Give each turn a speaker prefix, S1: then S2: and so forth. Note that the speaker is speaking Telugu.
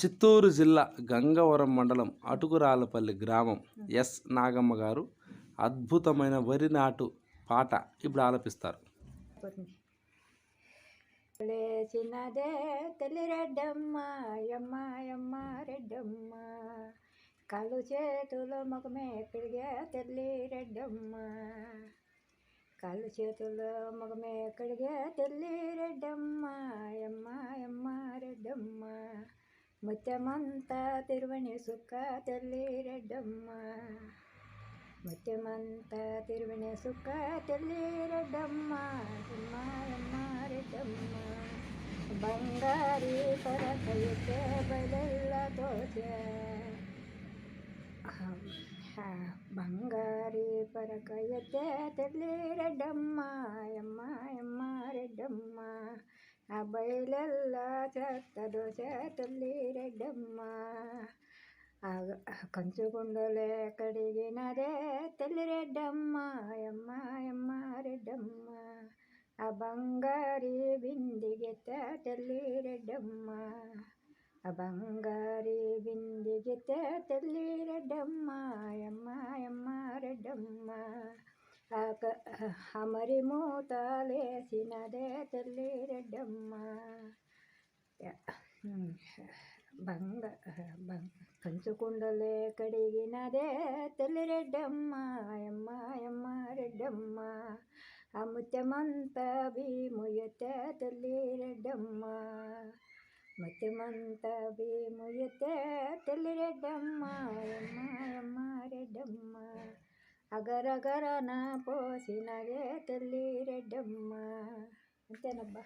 S1: చిత్తూరు జిల్లా గంగవరం మండలం అటుకురాలపల్లి గ్రామం ఎస్ నాగమ్మ గారు అద్భుతమైన వరి నాటు పాట ఇప్పుడు ఆలపిస్తారు.
S2: లేచినదే తల్లి రెడ్డమ్మ యమ్మ రెడ్డమ్మ. కళ్ళు చేతులు ముఖమే ఎక్కడిగే తల్లి రెడ్డమ్మ. కళ్ళు చేతులు ముఖమే ఎక్కడిగే తల్లి రెడ్డమ్మ యమ్మ ముత్యమంతా తిరువని సుక్క తల్లి రెడ్డమ్మ. ముత్యమంతా తిరువని సుక్క తల్లి రెడ్డమ్మ. యమ్మ రెడ్డమ్మ. బంగారి పరకైతే బయలెల్ల తోచే. బంగారి పరకైతే తల్లి రెడ్డమ్మ. ఆ బయలెల్ల చెత్త దోశ తల్లి రెడ్డమ్మ కంచుగుండలే కడిగినదే తల్లి రెడ్డమ్మ. అమ్మ అమ్మ రెడ్డమ్మ. ఆ బంగారి బిందిగెత్త తల్లి రెడ్డమ్మ. ఆ బంగారి బిందిగెత్త తల్లి రెడ్డమ్మ. అమరి మూతలేసినదే తల్లి రెడ్డమ్మ. బంగ కంచుకుండలే కడిగినదే తల్లి రెడ్డమ్మ. అమ్మ అమ్మ రెడ్డమ్మ ఆ భీముయత తల్లి రెడ్డమ్మ. ముత్యమంతా భీముయత తల్లి రెడ్డమ్మ. అమ్మ అమ్మ అగరగరన పోసినదే తెల్లి రెడ్డమ్మ. అంతేనబ్బా.